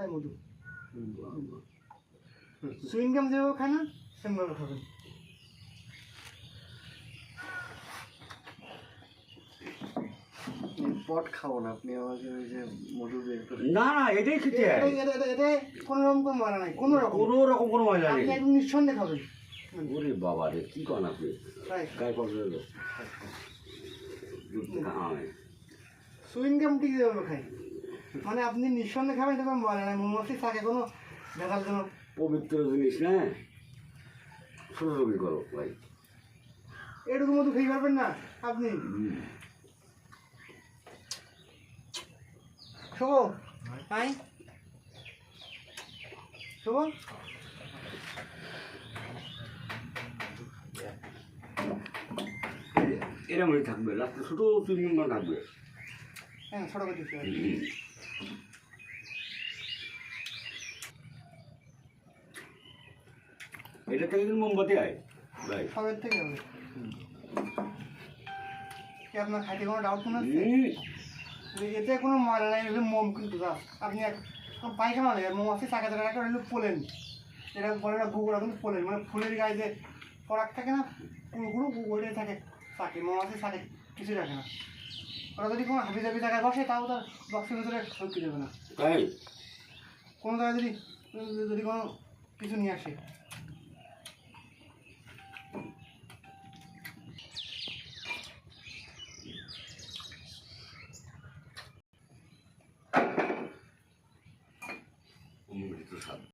পুরোটাই মধু সুইংগাম যেভাবে খায় না সেমভাবে খাবেন পট খাব না আপনি আমাকে ওই যে মধু বের করে না না এটাই খেতে হয়। এটা- এটা- এটা- এটা কোনো রকম কোনো মারা নাই কোনো রকম। কোনো রকম কোনো মজা নেই। আপনি একদম নিঃসন্দেহে খাবেন। ওরে বাবা রে কি কন আপনি? তাই। গায়ে দুধ খাওয়ায় সুইংগাম ঠিক যেভাবে খাই মানে আপনি নিঃসন্দেহে খাবেন কোনো মারা নাই। মৌমাছি থাকে কোনো দেখার জন্য পবিত্র জিনিস না সুরবি করো ভাই। এটুকু মধু খেয়ে পারবেন না আপনি। শুভ হাই শুভ। এরম হয়ে থাকবে লাস্টে ছোটো চুইংগাম থাকবে হ্যাঁ ছোটো। করে। এটা থেকে কিন্তু মোমবাতি হয় ভাই। সবের থেকে হবে। কি আপনার খাইতে কোনো ডাউট মনে হচ্ছে? এতে কোনো মারা নাই এটা মোম কিন্তু আপনি এক পায়খানা নেই মৌমাছি চাকা চাকা একটা হলো পোলেন। এটা বলে না গুগুড়া কিন্তু পোলেন। মানে ফুলের গায়ে যে পরাগ থাকে না কুড়ুকুড়ু ওইটাই থাকে। চাকে মৌমাছি চাকে কিছু রাখে না। ওরা যদি কোনো হাবি জাবি টাকা বসে তাও তার বক্সের ভিতরে ঢুকতে দেবে না। তাই কোনো জায়গায় যদি যদি কোনো কিছু নিয়ে আসে।